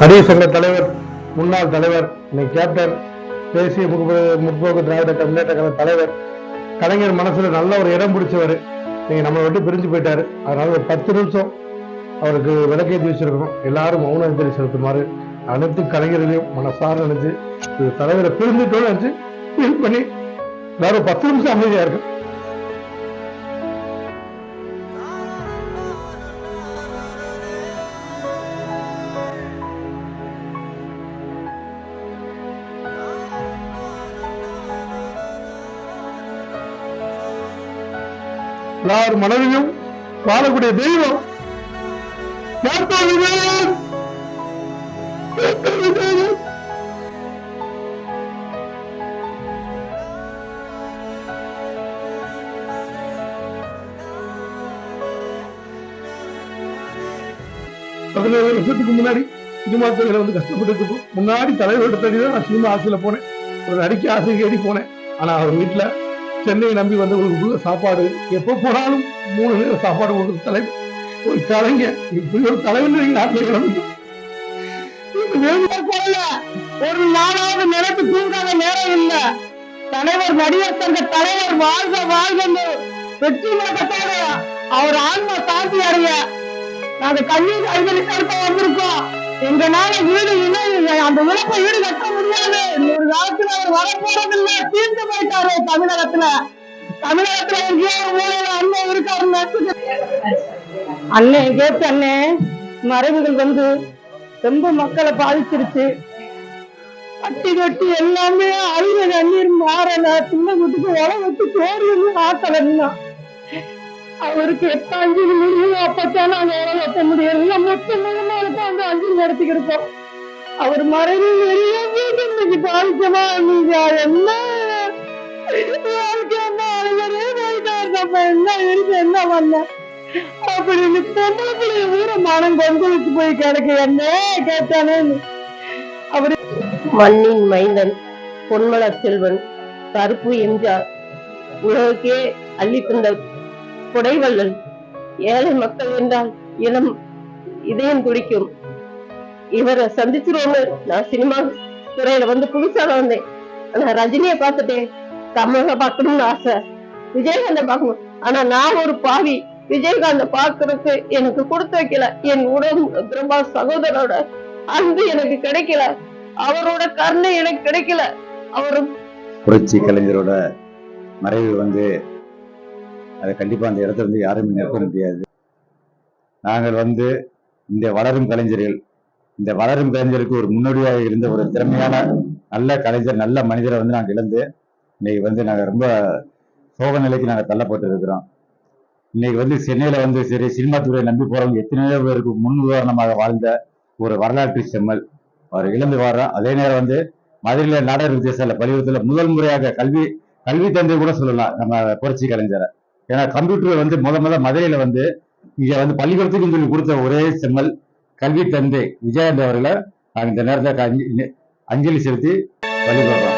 நடிகர் சங்க தலைவர் முன்னாள் தலைவர் இன்னைக்கு கேப்டன் தேசிய முற்போக்கு முற்போக்கு திராவிட முன்னேற்ற கழக தலைவர் கலைஞர் மனசுல நல்ல ஒரு இடம் பிடிச்சவர். நீங்க நம்மளை விட்டு பிரிஞ்சு போயிட்டாரு. அதனால ஒரு பத்து நிமிஷம் அவருக்கு விளக்கேற்றி வச்சிருக்கணும். எல்லாரும் மௌன அஞ்சலி செலுத்துமாறு அனைத்து கலைஞர்களையும் மனசார நினைச்சு தலைவரை பிரிஞ்சுட்டோம்னு நினைச்சு ஃபீல் பண்ணி வேற ஒரு பத்து நிமிஷம் அமைதியா இருக்கும் எல்லார் மனைவியும் வாழக்கூடிய தெய்வம். பதினேழு வருஷத்துக்கு முன்னாடி சினிமா துறையில வந்து கஷ்டப்பட்டு முன்னாடி தலைவர்கிட்ட தேடி தான் நான் சினிமா ஆசையில போனேன். ஒரு நடிக்க ஆசை கேடி போனேன். ஆனா அவர் வீட்டுல சென்னையை நம்பி வந்தவர்களுக்கு உள்ள சாப்பாடு எப்போ போனாலும் மூணு நேரம் சாப்பாடு கொடுக்குற தலைவர் ஒரு கலைஞர் இப்படி ஒரு தலைவர் நாட்டில் கிளம்பி ஒரு நாளாவது நினைத்து தூங்காத நேரம் இல்ல. தலைவர் நடிகர் சங்க தலைவர் வாழ்க வாழ்க வெற்றி முழக்கத்தோட அவர் ஆன்மா சாந்தி அடைய நாங்க கண்ணீர் அஞ்சலி நடத்த வந்திருக்கோம். எங்கனால வீடு இணை அந்த இழப்பை ஈடுகட்ட முடியாது. ஒரு காலத்துல அவர் வரப்போறதில்லை தீர்ந்து போயிட்டாரு தமிழகத்துல. தமிழகத்துல எங்கேயோ ஒரு மூலையில அண்ணன் இருக்காரு அண்ணே கேட்டு அண்ணே மறைவுகள் வந்து ரொம்ப மக்களை பாதிச்சிருச்சு. கட்டி கட்டி எல்லாமே அழுத கண்ணீர் மாறல. சின்ன வீட்டுக்கு உல வச்சு சோறு ஆக்கலன்னா அவருக்கு எப்ப அஞ்சு முடியும் அப்பத்தான் நாங்க உல வைக்க முடியும். எல்லாம் மொத்த மூலமாக அந்த அஞ்சலி நடத்திக்கிருக்கோம் அவர் மறைவு வெளியே இன்னைக்கு பாதிக்கமா நீங்க என்ன? வாழ்க்கை என்ன? அழுகிறே நம்ம என்ன இருக்கு என்ன பண்ண? அப்படின்னு பொம்பளை பிள்ளைய ஊர மனம் கொந்தளிச்சு போய் கிடக்கு. என்ன கேட்டானே? அவரு மண்ணின் மைந்தன் பொன்மலர் செல்வன் கருப்பு எம்ஜார் உலகுக்கே அள்ளி தந்த கொடைவள்ளல் ஏழை மக்கள் என்றால் இளம் இதயம் துடிக்கும். இவரை சந்திச்சிருவோம்னு நான் சினிமா துறையில வந்து புதுசா வந்தேன். ஆனா ரஜினிய பார்த்துட்டேன். கமலை பார்க்கணும்னு ஆசை. விஜயகாந்த பார்க்கணும். ஆனா நான் ஒரு பாவி. விஜயகாந்த பாக்குறதுக்கு எனக்கு கொடுத்து வைக்கல. என் உடம்பு பிரம்மா சகோதரோட அன்பு எனக்கு கிடைக்கல. அவரோட கருணை எனக்கு கிடைக்கல. அவரு புரட்சி கலைஞரோட மறைவு வந்து அதை கண்டிப்பா அந்த இடத்துல வந்து யாருமே நிறுத்த முடியாது. நாங்கள் வந்து இந்த வளரும் கலைஞர்கள். இந்த வளரும் கலைஞருக்கு ஒரு முன்னோடியாக இருந்த ஒரு திறமையான நல்ல கலைஞர் நல்ல மனிதரை வந்து நாங்கள் இழந்து இன்னைக்கு வந்து நாங்கள் ரொம்ப சோக நிலைக்கு நாங்கள் தள்ளப்பட்டு இருக்கிறோம் இன்னைக்கு வந்து சென்னையில வந்து சரி சினிமா துறையை நம்பி போகிறவங்க எத்தனையோ பேருக்கு முன் உதாரணமாக வாழ்ந்த ஒரு வரலாற்று செம்மல். அவர் இழந்து வர்றோம் அதே நேரம் வந்து மதுரையில் நாடக வித்தியாசல பள்ளிக்கூடத்துல முதல் முறையாக கல்வி கல்வி தந்தை கூட சொல்லலாம் நம்ம புரட்சி கலைஞரை. ஏன்னா கம்ப்யூட்டர் வந்து முத முத மதுரையில் வந்து இங்கே வந்து பள்ளிக்கூடத்துக்கு சொல்லி கொடுத்த ஒரே செம்மல். கல்வி தந்தை விஜயகாந்த் அவர்களை நாங்கள் இந்த நேரத்தை அஞ்சலி செலுத்தி வழிபடுறோம்.